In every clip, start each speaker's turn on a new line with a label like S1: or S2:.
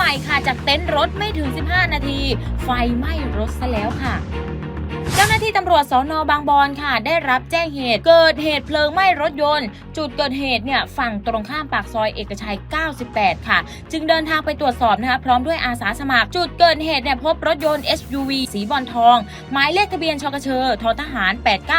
S1: ใหม่ค่ะจากเต็นท์รถไม่ถึง 15 นาที ไฟไหม้รถซะแล้วค่ะ เจ้าหน้าที่ตำรวจสอนอบางบอนค่ะ ได้รับแจ้งเหตุ เกิดเหตุเพลิงไหม้รถยนต์ จุดเกิดเหตุเนี่ยฝั่งตรงข้ามปากซอยเอกชัย 98 ค่ะ จึงเดินทางไปตรวจสอบนะคะ พร้อมด้วยอาสาสมัคร จุดเกิดเหตุเนี่ยพบรถยนต์ SUV สีบอลทอง หมายเลขทะเบียนชกเชอททหาร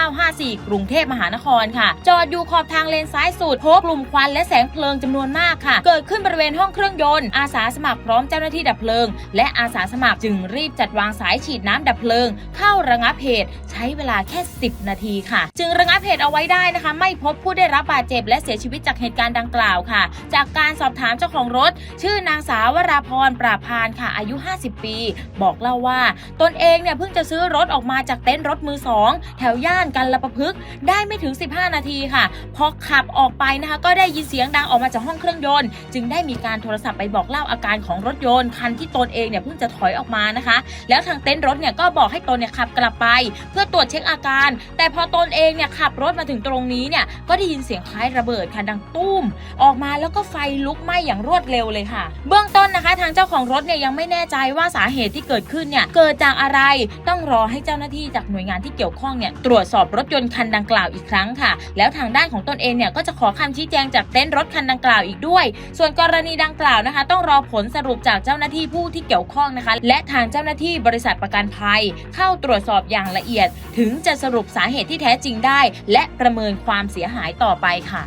S1: 8954 กรุงเทพมหานครค่ะ จอดอยู่ขอบทางเลนซ้ายสุดพบกลุ่มควันและแสงเพลิงจำนวนมากค่ะ เกิดขึ้นบริเวณห้องเครื่องยนต์อาสาสมัครพร้อมเจ้าหน้าที่ดับเพลิง และอาสาสมัครจึงรีบจัดวางสายฉีดน้ำดับเพลิง เข้าระงับเหตุใช้เวลาแค่ 10 นาทีค่ะ จึงระงับเหตุเอาไว้ได้นะคะ ไม่พบผู้ได้รับบาดเจ็บ และเสียชีวิตจากเหตุการณ์ดังกล่าวค่ะ จากการสอบถามเจ้าของรถ ชื่อนางสาววราพรปราพานค่ะ อายุ 50 ปี บอกเล่าว่า ตนเองเนี่ยเพิ่งจะซื้อรถออกมาจากเต็นท์รถมือสองแถวย่านกันละประพฤกได้ไม่ถึง 15 นาทีค่ะ พอขับออกไปนะคะ ก็ได้ยินเสียงดังออกมาจากห้องเครื่องยนต์ จึงได้มีการโทรศัพท์ไปบอกเล่าอาการของรถยนต์คันที่ตนเองเนี่ยเพิ่งจะถอยออกมานะคะ แล้วทางเต็นท์รถเนี่ยก็บอกให้ตนเนี่ยขับกลับไปเพื่อตรวจเช็คอาการ แต่พอตนเองเนี่ยขับรถมาถึงตรงนี้เนี่ยก็ได้ยินเสียงคล้ายระเบิดค่ะดังตุ้ม ออกมาแล้วก็ไฟลุกไหม้อย่างรวดเร็วเลยค่ะ เบื้องต้นนะคะ ทางเจ้าของรถเนี่ยยังไม่แน่ใจว่าสาเหตุที่เกิดขึ้นเนี่ยเกิดจากอะไรต้องรอให้เจ้าหน้าที่จากหน่วยงานที่เกี่ยวข้องเนี่ยตรวจสอบรถยนต์คันดังกล่าวอีกครั้งค่ะ แล้วทางด้านของตนเองเนี่ยก็จะขอคำชี้แจงจากเต็นท์รถคันดังกล่าวอีกด้วย ส่วนกรณีดังกล่าวนะคะ ต้องรอผลสรุปจากเจ้าหน้าที่ผู้ที่เกี่ยวข้องนะคะ และทางเจ้าหน้าที่บริษัทประกันภัย เข้าตรวจสอบอย่างอย่างละเอียด ถึงจะสรุปสาเหตุที่แท้จริงได้ และประเมินความเสียหายต่อไปค่ะ